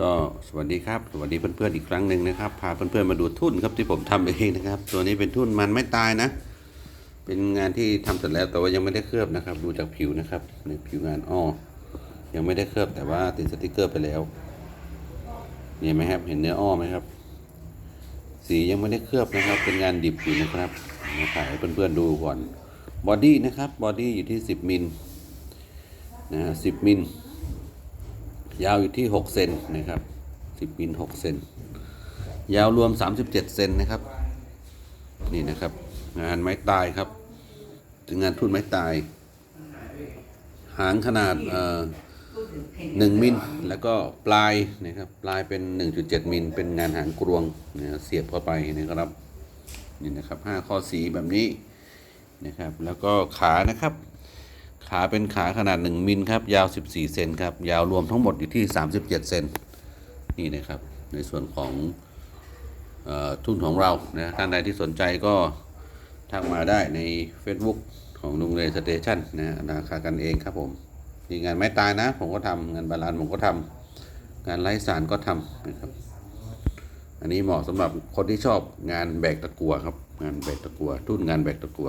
ก็สวัสดีครับ สวัสดีเพื่อนๆอีกครั้งหนึ่งนะครับ พาเพื่อนๆมาดูทุ่นครับที่ผมทำเองนะครับ ตัวนี้เป็นทุ่นมันไม่ตายนะ เป็นงานที่ทำเสร็จแล้วแต่ว่ายังไม่ได้เคลือบนะครับ ดูจากผิวนะครับในผิวงานอ้อยังไม่ได้เคลือบแต่ว่าติดสติกเกอร์ไปแล้วเห็นไหมครับ เห็นเนื้ออ้อไหมครับ สียังไม่ได้เคลือบนะครับ เป็นงานดิบอยู่นะครับมาถ่ายให้เพื่อนๆดูก่อนบอดี้นะครับบอดี้อยู่ที่ 10มิลนะฮะ10มิล ยาวอยู่ที่ 6 เซนนะครับ 10มิล6เซนยาวรวม 37 เซนนะครับ นี่นะครับ งานไม้ตายครับถึงงานทุ่นไม้ตาย หางขนาดเอ่อ1มิลแล้วก็ปลายนะครับปลายเป็น 1.7 มิลเป็นงานหางกรวงนะเสียบเข้าไปนะครับนี่นะครับ 5 ข้อสีแบบนี้นะครับ แล้วก็ขานะครับ ขาเป็นขาขนาด 1 มิลครับ ยาว 14 เซนครับ ยาวรวมทั้งหมดอยู่ที่ 37 เซนนี่นะครับ ในส่วนของออทุ่นของเรานะท่านใดที่สนใจก็ทักมาได้ใน Facebook ของลุงเรสเตชันนะราคากันเองครับผมมีงานไม้ตายนะ ผมก็ทำงานบาลานซ์ผมก็ทำงานไร้สารก็ทำนะครับ อันนี้เหมาะสำหรับคนที่ชอบงานแบกตะกัวครับ งานแบกตะกัวทุ่นงานแบกตะกัว